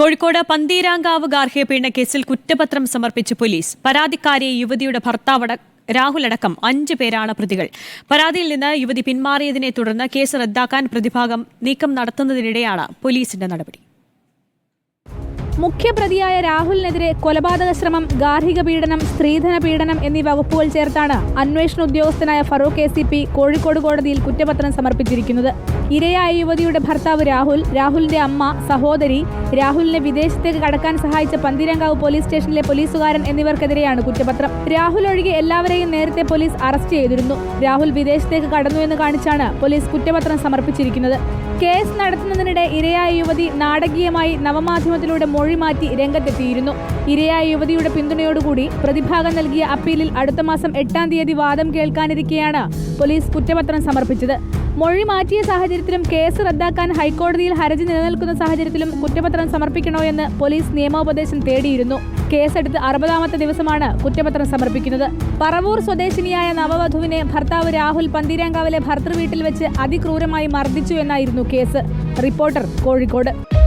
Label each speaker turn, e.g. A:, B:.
A: കോഴിക്കോട് പന്തീരാങ്കാവ് ഗാർഹിക പീഡന കേസിൽ കുറ്റപത്രം സമർപ്പിച്ച് പോലീസ്. പരാതിക്കാരിയെ യുവതിയുടെ ഭർത്താവട രാഹുൽ അടക്കം അഞ്ച് പേരാണ് പ്രതികൾ. പരാതിയിൽ നിന്ന് യുവതി പിന്മാറിയതിനെ തുടർന്ന് കേസ് റദ്ദാക്കാൻ പ്രതിഭാഗം നീക്കം നടത്തുന്നതിനിടെയാണ് പോലീസിന്റെ നടപടി.
B: മുഖ്യപ്രതിയായ രാഹുലിനെതിരെ കൊലപാതക ശ്രമം ഗാർഹിക പീഡനം സ്ത്രീധന പീഡനം എന്നീ വകുപ്പുകൾ ചേർത്താണ് അന്വേഷണ ഉദ്യോഗസ്ഥനായ Farooq A C P Kozhikode കോടതിയിൽ കുറ്റപത്രം സമർപ്പിച്ചിരിക്കുന്നത്. ഇരയായ യുവതിയുടെ ഭർത്താവ് രാഹുൽ രാഹുലിന്റെ അമ്മ സഹോദരി രാഹുലിനെ വിദേശത്തേക്ക് കടക്കാൻ സഹായിച്ച പന്തിരങ്കാവ് പോലീസ് സ്റ്റേഷനിലെ പോലീസുകാരൻ എന്നിവർക്കെതിരെയാണ് കുറ്റപത്രം. രാഹുൽ ഒഴികെ എല്ലാവരെയും നേരത്തെ പോലീസ് അറസ്റ്റ് ചെയ്തിരുന്നു. രാഹുൽ വിദേശത്തേക്ക് കടന്നു എന്ന് കാണിച്ചാണ് പോലീസ് കുറ്റപത്രം സമർപ്പിച്ചിരിക്കുന്നത്. കേസ് നടത്തുന്നതിനിടെ ഇരയായ യുവതി നാടകീയമായി നവമാധ്യമത്തിലൂടെ മൊഴിമാറ്റി രംഗത്തെത്തിയിരുന്നു. ഇരയായ യുവതിയുടെ പിന്തുണയോടുകൂടി പ്രതിഭാഗം നൽകിയ അപ്പീലിൽ അടുത്ത മാസം എട്ടാം തീയതി വാദം കേൾക്കാനിരിക്കെയാണ് പോലീസ് കുറ്റപത്രം സമർപ്പിച്ചത്. മൊഴി മാറ്റിയ സാഹചര്യത്തിലും കേസ് റദ്ദാക്കാൻ ഹൈക്കോടതിയിൽ ഹർജി നിലനിൽക്കുന്ന സാഹചര്യത്തിലും കുറ്റപത്രം സമർപ്പിക്കണോ എന്ന് പോലീസ് നിയമോപദേശം തേടിയിരുന്നു. കേസെടുത്ത് അറുപതാമത്തെ ദിവസമാണ് കുറ്റപത്രം സമർപ്പിക്കുന്നത്. പറവൂർ സ്വദേശിനിയായ നവവധുവിനെ ഭർത്താവ് രാഹുൽ പന്തീരാങ്കാവിലെ ഭർത്തൃവീട്ടിൽ വെച്ച് അതിക്രൂരമായി മർദ്ദിച്ചു എന്നായിരുന്നു കേസ്. റിപ്പോർട്ടർ കോഴിക്കോട്.